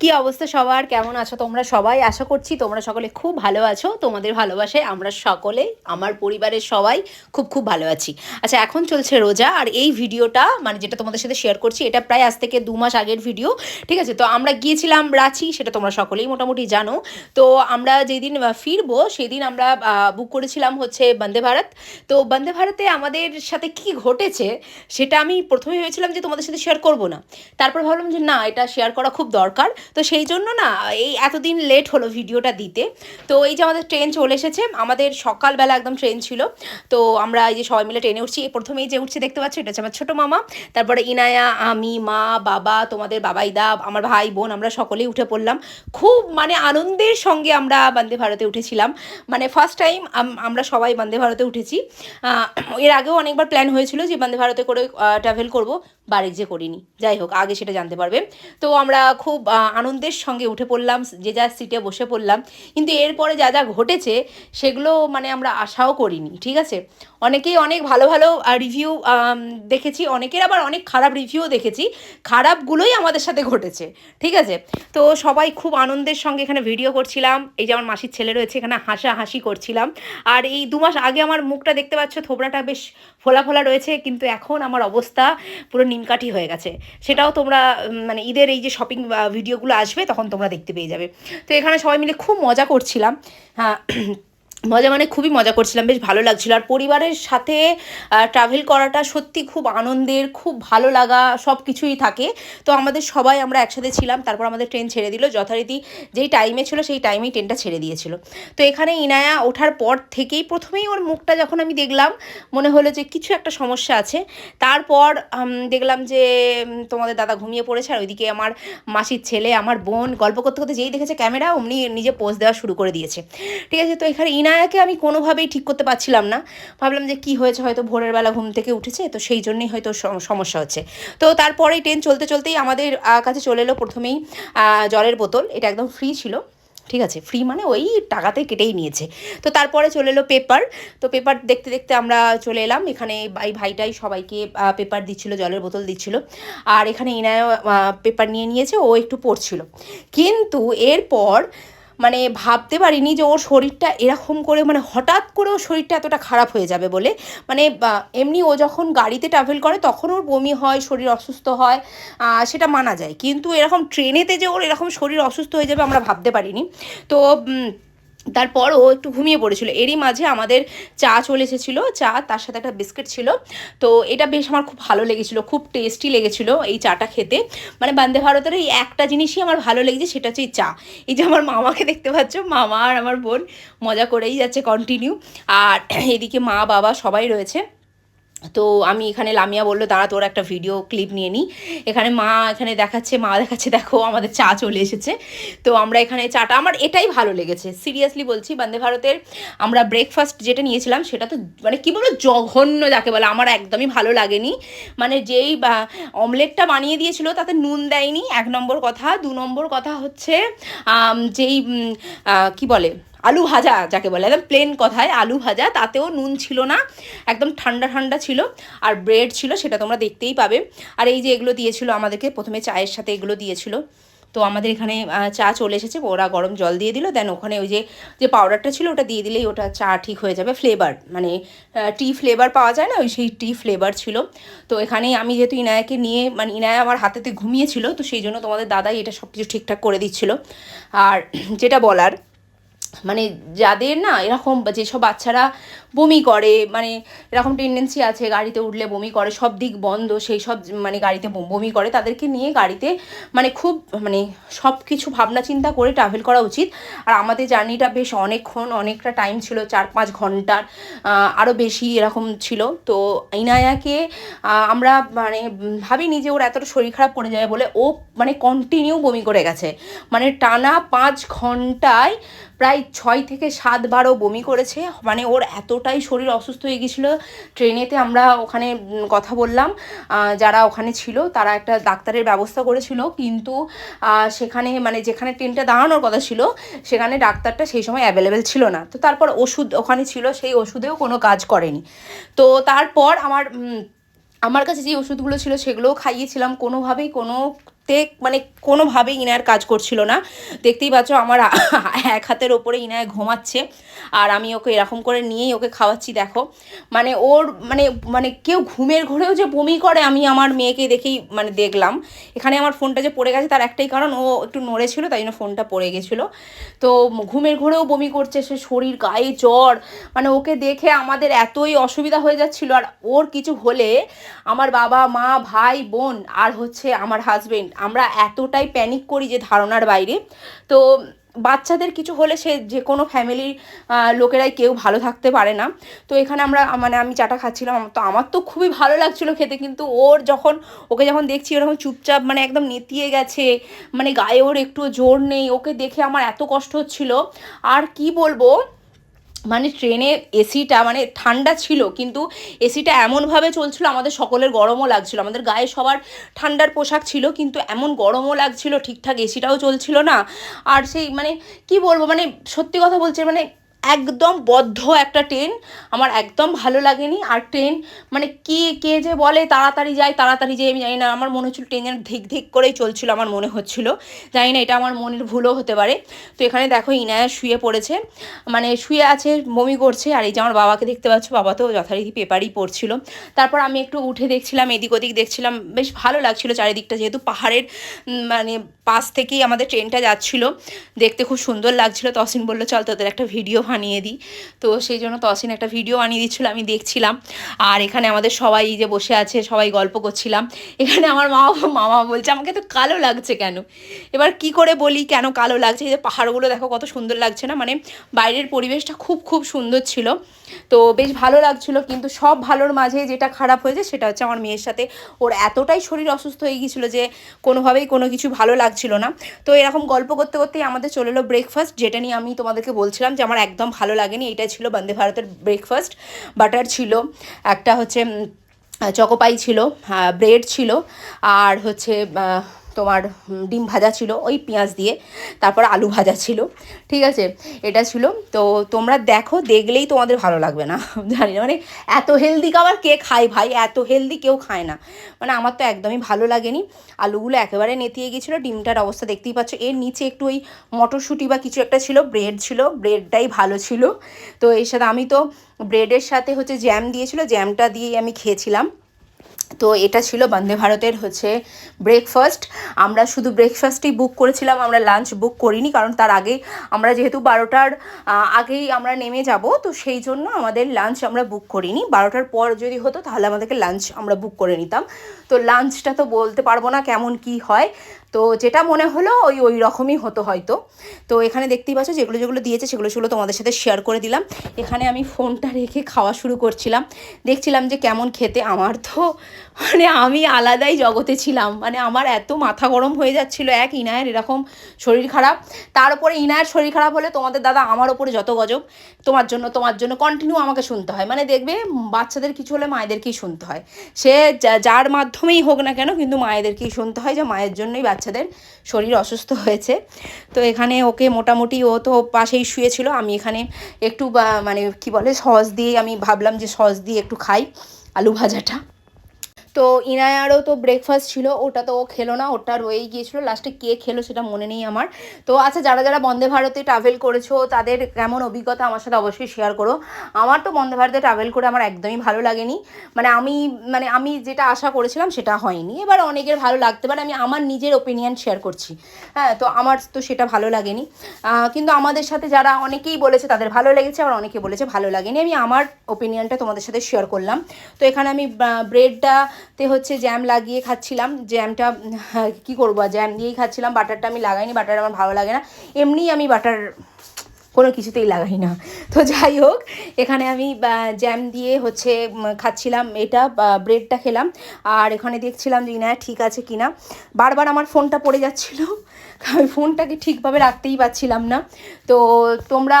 কি অবস্থা সবার? কেমন আছো? তোমরা সবাই? আশা করছি তোমরা সকলে খুব ভালো আছো। তোমাদের ভালোবাসায় আমরা সকলে, আমার পরিবারের সবাই খুব খুব ভালো আছি। আচ্ছা এখন চলছে রোজা আর এই ভিডিওটা মানে যেটা তোমাদের সাথে শেয়ার করছি, এটা প্রায় আজ থেকে দু মাস আগের ভিডিও ঠিক আছে? তো আমরা গিয়েছিলাম রাঁচি, সেটা তোমরা সকলেই মোটামুটি জানো। তো আমরা যেদিন ফিরবো, সেদিন আমরা বুক করেছিলাম হচ্ছে বন্দে ভারত। তো বন্দে ভারতে আমাদের সাথে কি ঘটেছে, সেটা আমি প্রথমে ভেবেছিলাম যে তোমাদের সাথে শেয়ার করব না। তারপর ভাবলাম যে না, এটা শেয়ার করা খুব দরকার। তো সেই জন্য না, এই এতদিন লেট হলো ভিডিওটা দিতে। তো এই যে আমাদের ট্রেন চলে এসেছে, আমাদের সকালবেলা একদম ট্রেন ছিল। তো আমরা এই যে সবাই মিলে ট্রেনে উঠছি। প্রথমেই যে উঠছি দেখতে পাচ্ছি, এটা হচ্ছে আমার ছোটো মামা। তারপরে ইনায়া, আমি, মা, বাবা, তোমাদের বাবাইদা আমার ভাই, বোন, আমরা সকলেই উঠে পড়লাম। খুব মানে আনন্দের সঙ্গে আমরা বন্দে ভারতে উঠেছিলাম। মানে ফার্স্ট টাইম আমরা সবাই বন্দে ভারতে উঠেছি। এর আগেও অনেকবার প্ল্যান হয়েছিল যে বন্দে ভারতে করে ট্রাভেল করব। বাড়ি যে করিনি। যাই হোক, আগে সেটা জানতে পারবে। তো আমরা খুব আনন্দের সঙ্গে উঠে পড়লাম, যে যার সিটে বসে পড়লাম। কিন্তু এরপরে যা যা ঘটেছে, সেগুলো মানে আমরা আশাও করিনি, ঠিক আছে? অনেকেই অনেক ভালো ভালো রিভিউ দেখেছি। অনেকের আবার অনেক খারাপ রিভিউও দেখেছি। খারাপগুলোই আমাদের সাথে ঘটেছে, ঠিক আছে? তো সবাই খুব আনন্দের সঙ্গে এখানে ভিডিও করছিলাম। এই যে আমার মাসির ছেলে রয়েছে, এখানে হাসা হাসি করছিলাম। আর এই দু মাস আগে আমার মুখটা দেখতে পাচ্ছ থোবড়াটা বেশ ফোলা ফোলা রয়েছে, কিন্তু এখন আমার অবস্থা পুরো নিমকাঠি হয়ে গেছে। সেটাও তোমরা মানে ঈদের এই যে শপিং ভিডিওগুলো আসবে, তখন তোমরা দেখতে পেয়ে যাবে। তো এখানে সবাই মিলে খুব মজা করছিলাম। হ্যাঁ মজা মানে খুবই মজা করছিলাম, বেশ ভালো লাগছিল। আর পরিবারের সাথে ট্রাভেল করাটা সত্যি খুব আনন্দের, খুব ভালো লাগা সব কিছুই থাকে। তো আমাদের সবাই আমরা একসাথে ছিলাম, তারপর আমাদের ট্রেন ছেড়ে দিল। যথারীতি যেই টাইমে ছিল, সেই টাইমেই ট্রেনটা ছেড়ে দিয়েছিল। তো এখানে ইনায়া ওঠার পর থেকেই প্রথমেই ওর মুখটা যখন আমি দেখলাম, মনে হলো যে কিছু একটা সমস্যা আছে। তারপর দেখলাম যে তোমাদের দাদা ঘুমিয়ে পড়েছে, আর ওইদিকে আমার মাসির ছেলে, আমার বোন গল্প করতে করতে যেই দেখেছে ক্যামেরা, অমনি নিজে পোজ দেওয়া শুরু করে দিয়েছে। ঠিক আছে, তো এখানে ইনায়াকে আমি কোনোভাবেই ঠিক করতে পারছিলাম না। ভাবলাম যে কি হয়েছে? হয়তো ভোরের বেলা ঘুম থেকে উঠেছে, তো সেই জন্যই হয়তো সম- সমস্যা হচ্ছে। তো তারপরে ট্রেন চলতে চলতেই আমাদের কাছে চলে এলো প্রথমেই জলের বোতল। এটা একদম ফ্রি ছিল। ঠিক আছে? ফ্রি মানে ওই টাকাতে কেটেই নিয়েছে। তো তারপরে চলে এলো পেপার তো পেপার দেখতে দেখতে আমরা চলে এলাম। এখানে এই ভাইটাই সবাইকে পেপার দিচ্ছিল, জলের বোতল দিচ্ছিল। আর এখানে ইনায় পেপার নিয়ে নিয়েছে। ও একটু পড়ছিল। কিন্তু এরপর মানে ভাবতে পারিনি যে ওর শরীরটা এরকম করে মানে হঠাৎ করে ওর শরীরটা এতটা খারাপ হয়ে যাবে বলে। মানে এমনি ও যখন গাড়িতে ট্রাভেল করে তখন ওর বমি হয়, শরীর অসুস্থ হয় সেটা মানা যায়। কিন্তু এরকম ট্রেনেতে যে ওর এরকম শরীর অসুস্থ হয়ে যাবে আমরা ভাবতে পারিনি। তো তারপর ও একটু ঘুমিয়ে পড়েছিল। এরই মাঝে আমাদের চা চলে এসেছিল। চা, তার সাথে একটা বিস্কিট ছিল। তো এটা বেশ আমার খুব ভালো লেগেছিলো, খুব টেস্টি লেগেছিলো এই চাটা খেতে। মানে বন্দে ভারতের এই একটা জিনিসই আমার ভালো লেগেছে, সেটা হচ্ছে এই চা। এই যে আমার মামাকে দেখতে পাচ্ছ, মামা আর আমার বোন, মজা করেই যাচ্ছে কন্টিনিউ আর এদিকে মা, বাবা সবাই রয়েছে। তো আমি এখানে লামিয়া বলল, দাঁড়া, তোর একটা ভিডিও ক্লিপ নিয়ে নিই এখানে মা এখানে দেখাচ্ছে, মা দেখাচ্ছে, দেখো, আমাদের চা চলে এসেছে। তো আমরা এখানে চাটা, আমার এটাই ভালো লেগেছে। সিরিয়াসলি বলছি, বন্দে ভারতের আমরা ব্রেকফাস্ট যেটা নিয়েছিলাম, সেটা তো মানে কী বলব, জঘন্য যাকে বলে, আমার একদমই ভালো লাগেনি। মানে যেই অমলেটটা বানিয়ে দিয়েছিল, তাতে নুন দেয়নি, এক নম্বর কথা। দু নম্বর কথা হচ্ছে যেই কি বলে আলু ভাজা যাকে বলে, একদম প্লেন কথায় আলু ভাজা, তাতেও নুন ছিল না, একদম ঠান্ডা ঠান্ডা ছিল, আর ব্রেড ছিল সেটা তোমরা দেখতেই পাবে। আর এই যে এগুলো দিয়েছিল আমাদেরকে, প্রথমে চায়ের সাথে এগুলো দিয়েছিল। তো আমাদের এখানে চা চলে এসেছে, ওরা গরম জল দিয়ে দিল দেন ওখানে ওই যে যে পাউডারটা ছিল ওটা দিয়ে দিলেই ওটা চা ঠিক হয়ে যাবে ফ্লেভার মানে টি ফ্লেভার পাওয়া যায় না, ওই সেই টি ফ্লেভার ছিল। তো এখানে আমি যেহেতু ইনায়াকে নিয়ে মানে ইনায়া আমার হাতেতে ঘুমিয়েছিল, তো সেই জন্য তোমাদের দাদাই এটা সব কিছু ঠিকঠাক করে দিচ্ছিল। আর যেটা বলার মানে যাদের না এরকম যেসব বাচ্চারা বমি করে মানে এরকম টেন্ডেন্সি আছে গাড়িতে উঠলে বমি করে, সব দিক বন্ধ, সেই সব মানে গাড়িতে বম- করে, তাদেরকে নিয়ে গাড়িতে মানে খুব মানে সব কিছু ভাবনা চিন্তা করে ট্রাভেল করা উচিত। আর আমাদের জার্নিটা বেশ অনেকক্ষণ, অনেকটা টাইম ছিল, চার পাঁচ ঘণ্টার আরও বেশি এরকম ছিল। তো ইনায়াকে আমরা মানে ভাবিনি যে ওর এতটা শরীর খারাপ করে যাবে বলে, ও মানে কন্টিনিউ বমি করে গেছে। মানে টানা পাঁচ ঘন্টায় প্রায় ছয় থেকে সাতবারও বমি করেছে। মানে ওর এতটাই শরীর অসুস্থ হয়ে গেছিল ট্রেনেতে আমরা ওখানে কথা বললাম। যারা ওখানে ছিল, তারা একটা ডাক্তারের ব্যবস্থা করেছিল। কিন্তু সেখানে মানে যেখানে ট্রেনটা দাঁড়ানোর কথা ছিল, সেখানে ডাক্তারটা সেই সময় অ্যাভেলেবেল ছিল না। তো তারপর ওষুধ ওখানে ছিল, সেই ওষুধেও কোনো কাজ করেনি। তো তারপর আমার আমার কাছে যে ওষুধগুলো ছিল, সেগুলোও খাইয়েছিলাম। কোনোভাবেই কোনো তে মানে কোনোভাবেই ইনায়ের কাজ করছিল না। দেখতেই পাচ্ছ আমার এক হাতের ওপরে ইনায় ঘুমাচ্ছে। আর আমি ওকে এরকম করে নিয়েই ওকে খাওয়াচ্ছি, দেখো। মানে ওর মানে মানে কেউ ঘুমের ঘরেও যে বমি করে, আমি আমার মেয়েকে দেখেই মানে দেখলাম। এখানে আমার ফোনটা যে পড়ে গেছে, তার একটাই কারণ, ও একটু নড়েছিল, তাই জন্য ফোনটা পড়ে গেছিল। তো ঘুমের ঘরেও বমি করছে, সে শরীর, গায়ে জ্বর মানে ওকে দেখে আমাদের এতই অসুবিধা হয়ে যাচ্ছিল। আর ওর কিছু হলে আমার বাবা, মা, ভাই, বোন, আর হচ্ছে আমার হাজবেন্ড আমরা এতটাই প্যানিক করি যে ধারণার বাইরে। তো বাচ্চাদের কিছু হলে সে যে কোনো ফ্যামিলির লোকেরাই কেউ ভালো থাকতে পারে না। তো এখানে আমরা মানে আমি চাটা খাচ্ছিলাম, তো আমার তো খুবই ভালো লাগছিল খেতে, কিন্তু ওর যখন, ওকে যখন দেখছি ওরকম চুপচাপ মানে একদম নেতিয়ে গেছে মানে গায়ে ওর একটু জোর নেই, ওকে দেখে আমার এত কষ্ট হচ্ছিল। আর কি বলব মানে ট্রেনে এসিটা মানে ঠান্ডা ছিল, কিন্তু এসিটা এমনভাবে চলছিল, আমাদের সকলের গরমও লাগছিল, আমাদের গায়ে সবার ঠান্ডার পোশাক ছিল, কিন্তু এমন গরমও লাগছিল, ঠিকঠাক এসিটাও চলছিল না। আর সেই মানে কি বলব মানে সত্যি কথা বলছে মানে একদম বদ্ধ একটা ট্রেন আমার একদম ভালো লাগেনি। আর ট্রেন মানে কে কে যে বলে, তাড়াতাড়ি যায় তাড়াতাড়ি যায়, আমি জানি না। আমার মনে হচ্ছিল ট্রেন যেন ধিক ধিক করেই চলছিল, আমার মনে হচ্ছিল। জানি না, এটা আমার মনের ভুলও হতে পারে। তো এখানে দেখো, ইনায়া শুয়ে পড়েছে। মানে শুয়ে আছে, বমি করছে। আর এই যে আমার বাবাকে দেখতে পাচ্ছ, বাবা তো যথারীতি পেপারই পড়ছিল। তারপর আমি একটু উঠে দেখছিলাম, এদিক ওদিক দেখছিলাম। বেশ ভালো লাগছিল চারিদিকটা, যেহেতু পাহাড়ের মানে পাশ থেকেই আমাদের ট্রেনটা যাচ্ছিল। দেখতে খুব সুন্দর লাগছিল। তসিন বলল, চল, তোদের একটা ভিডিও বানিয়ে দিই। তো সেই জন্য তসিন একটা ভিডিও বানিয়ে দিচ্ছিল, আমি দেখছিলাম। আর এখানে আমাদের সবাই যে বসে আছে, সবাই গল্প করছিলাম। এখানে আমার মা মামা বলছে, আমাকে তো কালো লাগছে কেন? এবার কি করে বলি, কেন কালো লাগছে? এই যে পাহাড়গুলো দেখো কত সুন্দর লাগছে না? মানে বাইরের পরিবেশটা খুব খুব সুন্দর ছিল। তো বেশ ভালো লাগছিল, কিন্তু সব ভালোর মাঝে যেটা খারাপ হয়েছে, সেটা হচ্ছে আমার মেয়ের সাথে ওর এতটাই শরীর অসুস্থ হয়ে গিয়েছিল যে কোনোভাবেই কোনো কিছু ভালো লাগছিল না। তো এরকম গল্প করতে, করতেই আমাদের চলে এলো ব্রেকফাস্ট যেটা নিয়ে আমি তোমাদেরকে বলছিলাম যে আমার একদম ভালো লাগেনি। এটা ছিল বন্দে ভারতের ব্রেকফাস্ট বাটার ছিল, একটা হচ্ছে চকোপাই ছিল ব্রেড ছিল, আর হচ্ছে তোমার ডিম ভাজা ছিল, ওই পেঁয়াজ দিয়ে। তারপর আলু ভাজা ছিল, ঠিক আছে? এটা ছিল। তো তোমরা দেখো, দেখলেই তোমাদের ভালো লাগবে না। জানি না মানে এত হেলদি খাবার কে খায় ভাই? এত হেলদি কেউ খায় না। মানে আমার তো একদমই ভালো লাগেনি। আলুগুলো একেবারে নেতিয়ে গিয়েছিল ডিমটার অবস্থা দেখতেই পাচ্ছ। এর নিচে একটু ওই মটরশুঁটি বা কিছু একটা ছিল, ব্রেড ছিল, ব্রেডটাই ভালো ছিল। তো এর সাথে আমি তো ব্রেডের সাথে হচ্ছে জ্যাম দিয়েছিল জ্যামটা দিয়েই আমি খেয়েছিলাম। তো এটা ছিল বন্দে ভারতের হচ্ছে ব্রেকফাস্ট আমরা শুধু ব্রেকফাস্টই বুক করেছিলাম, আমরা লাঞ্চ বুক করিনি, কারণ তার আগে আমরা যেহেতু বারোটার আগেই আমরা নেমে যাব, তো সেই জন্য আমাদের লাঞ্চ আমরা বুক করিনি। বারোটার পর যদি হতো, তাহলে আমাদেরকে লাঞ্চ আমরা বুক করে নিতাম। তো লাঞ্চটা তো বলতে পারব না কেমন কি হয়। তো যেটা মনে হলো ওই ওই রকমই হতো হয়তো। তো এখানে দেখতেই পাচ্ছ যেগুলো যেগুলো দিয়েছে সেগুলো সেগুলো তোমাদের সাথে শেয়ার করে দিলাম। এখানে আমি ফোনটা রেখে খাওয়া শুরু করছিলাম। দেখছিলাম যে কেমন খেতে। আমার তো মানে আমি আলাদাই জগতে ছিলাম। মানে আমার এত মাথা গরম হয়ে যাচ্ছিল। এক ইনায়ের এরকম শরীর খারাপ। তার উপরে ইনায়ের শরীর খারাপ হলে তোমাদের দাদা আমার ওপরে যত গজব, তোমার জন্য তোমার জন্য কন্টিনিউ আমাকে শুনতে হয়। মানে দেখবে বাচ্চাদের কিছু হলে মায়েদেরকেই শুনতে হয়। সে যার মাধ্যমেই হোক না কেন, কিন্তু মায়েদেরকেই শুনতে হয় যে মায়ের জন্যই বাচ্চাদের শরীর অসুস্থ হয়েছে। তো এখানে ওকে মোটামুটি ও তো পাশেই শুয়েছিল। আমি এখানে একটু মানে কি বলে, সস দিয়ে আমি ভাবলাম যে সস দিয়ে একটু খাই, আলু ভাজাটা। তো ইনায়ারও তো ব্রেকফাস্ট ছিল, ওটা তো ও খেলো না, ওটা রয়েই গিয়েছিল। লাস্টে কে খেলো সেটা মনে নেই আমার। তো আচ্ছা যারা যারা বন্দে ভারতে ট্রাভেল করেছ, তাদের কেমন অভিজ্ঞতা আমার সাথে অবশ্যই শেয়ার করো। আমার তো বন্দে ভারতে ট্রাভেল করে আমার একদমই ভালো লাগেনি। মানে আমি মানে আমি যেটা আশা করেছিলাম সেটা হয়নি। এবার অনেকের ভালো লাগতে পারে, আমি আমার নিজের ওপিনিয়ন শেয়ার করছি। হ্যাঁ তো আমার তো সেটা ভালো লাগেনি। কিন্তু আমাদের সাথে যারা অনেকেই বলেছে তাদের ভালো লেগেছে, আবার অনেকে বলেছে ভালো লাগেনি। আমি আমার ওপিনিয়নটা তোমাদের সাথে শেয়ার করলাম। তো এখানে আমি ব্রেডটা তে হচ্ছে জ্যাম লাগিয়ে খাচ্ছিলাম। জ্যামটা কি করব জ্যাম দিয়েই খাচ্ছিলাম। বাটারটা আমি লাগাইনি বাটার আমার ভালো লাগে না। এমনিই আমি বাটার কোনো কিছুতেই লাগাই না। তো যাই হোক, এখানে আমি জ্যাম দিয়ে হচ্ছে খাচ্ছিলাম এটা ব্রেডটা খেলাম। আর এখানে দেখছিলাম যে না ঠিক আছে কিনা। বারবার আমার ফোনটা পড়ে যাচ্ছিল। আমি ফোনটাকে ঠিকভাবে রাখতেই পারছিলাম না। তো তোমরা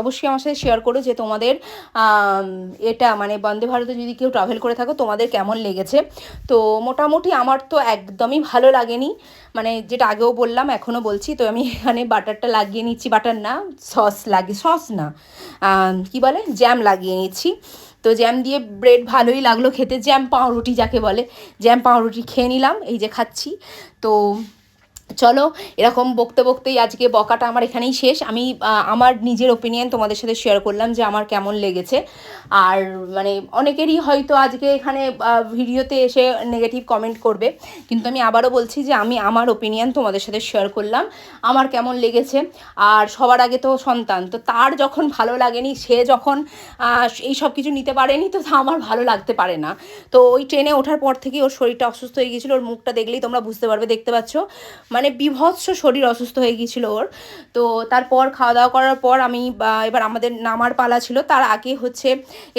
অবশ্যই আমার সাথে শেয়ার করো যে তোমাদের এটা মানে বন্দে ভারতে যদি কেউ ট্রাভেল করে থাকো, তোমাদের কেমন লেগেছে? তো মোটামুটি আমার তো একদমই ভালো লাগেনি। মানে যেটা আগেও বললাম, এখনও বলছি। তো আমি এখানে বাটারটা লাগিয়ে নিচ্ছি। বাটার না সস লাগে, সস না কি বলে? জ্যাম লাগিয়ে নিয়েছি তো জ্যাম দিয়ে ব্রেড ভালোই লাগল খেতে। জ্যাম পাউরুটি যাকে বলে জ্যাম পাউরুটি খেয়ে নিলাম, এই যে খাচ্ছি। তো চলো, এরকম বকতে বকতেই আজকে বকাটা আমার এখানেই শেষ। আমি আমার নিজের ওপিনিয়ন তোমাদের সাথে শেয়ার করলাম যে আমার কেমন লেগেছে। আর মানে অনেকেরই হয়তো আজকে এখানে ভিডিওতে এসে নেগেটিভ কমেন্ট করবে। কিন্তু আমি আবারও বলছি যে আমি আমার ওপিনিয়ন তোমাদের সাথে শেয়ার করলাম। আমার কেমন লেগেছে? আর সবার আগে তো সন্তান, তো তার যখন ভালো লাগেনি, সে যখন এই সব কিছু নিতে পারেনি, তো তা আমার ভালো লাগতে পারে না। তো ওই ট্রেনে ওঠার পর থেকে ওর শরীরটা অসুস্থ হয়ে গিয়েছিল, ওর মুখটা দেখলেই তোমরা বুঝতে পারবে, দেখতে পাচ্ছ। মানে বিভৎস শরীর অসুস্থ হয়ে গিয়েছিল ওর। তো তারপর খাওয়া দাওয়া করার পর আমি এবার আমাদের নামার পালা ছিল, তার আগে হচ্ছে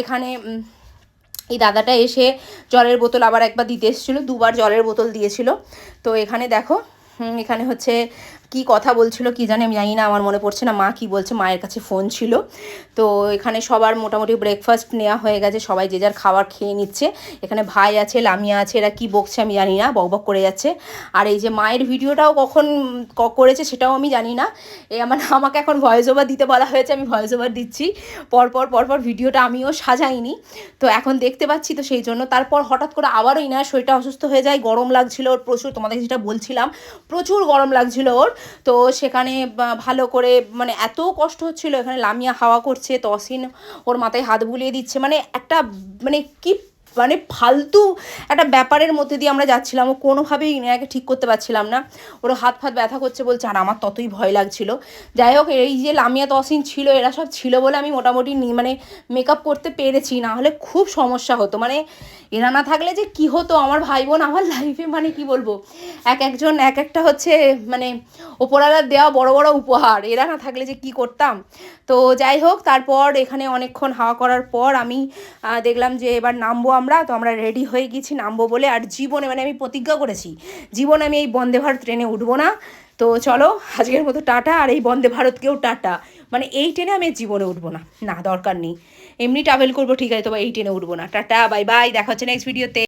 এখানে এই দাদাটা এসে জলের বোতল আবার একবার দিতে এসেছিল, দুবার জলের বোতল দিয়েছিল। তো এখানে দেখো এখানে হচ্ছে কি কথা বলছিল কি জানি আমি জানি না, আমার মনে পড়ছে না, মা কি বলছে, মায়ের কাছে ফোন ছিল। তো এখানে সবার মোটামুটি ব্রেকফাস্ট নেওয়া হয়ে গেছে, সবাই যে যার খাবার খেয়ে নিচ্ছে। এখানে ভাই আছে, লামিয়া আছে, এরা কি বকছে আমি জানি না বকবক করে যাচ্ছে। আর এই যে মায়ের ভিডিওটাও কখন করেছে সেটাও আমি জানি না। এ আমার, আমাকে এখন ভয়েস ওভার দিতে বলা হয়েছে, আমি ভয়েস ওভার দিচ্ছি। পরপর পরপর ভিডিওটা আমিও সাজাইনি। তো এখন দেখতে পাচ্ছি, তো সেই জন্য তারপর হঠাৎ করে আবারও না, শরীরটা অসুস্থ হয়ে যায়, গরম লাগছিল ওর প্রচুর তোমাদের যেটা বলছিলাম, প্রচুর গরম লাগছিল ওর। তো সেখানে ভালো করে মানে এত কষ্ট হচ্ছিল, এখানে লামিয়া হাওয়া করছে তসিন ওর মাথায় হাত বুলিয়ে দিচ্ছে মানে একটা মানে কি মানে ফালতু একটা ব্যাপারের মধ্যে দিয়ে আমরা যাচ্ছিলাম। ও কোনোভাবেই ইনায়াকে ঠিক করতে পারছিলাম না। ওর হাত ফাত ব্যথা করছে বলছে, আর আমার ততই ভয় লাগছিল। যাই হোক, এই যে লামিয়া তসিন ছিল, এরা সব ছিল বলে আমি মোটামুটি মানে মেকআপ করতে পেরেছি। না হলে খুব সমস্যা হতো। মানে এরা না থাকলে যে কি হতো? আমার ভাই বোন আমার লাইফে মানে কি বলব? এক একজন, এক একটা হচ্ছে মানে ওপরওয়ালার দেওয়া বড় বড় উপহার। এরা না থাকলে যে কি করতাম? তো যাই হোক, তারপর এখানে অনেকক্ষণ হাওয়া করার পর আমি দেখলাম যে এবার নামবো আমরা, তো আমরা রেডি হয়ে গেছি নামবো বলে। আর জীবনে মানে আমি প্রতিজ্ঞা করেছি, জীবনে আমি এই বন্দে ভারত ট্রেনে উঠবো না। তো চলো, আজকের মতো টাটা, আর এই বন্দে ভারতকেও টাটা। মানে এই ট্রেনে আমি জীবনে উঠবো না। না, দরকার নেই। এমনি ট্রাভেল করব, ঠিক আছে, তবে এই ট্রেনে উঠবো না। টাটা বাই বাই দেখা হচ্ছে নেক্সট ভিডিওতে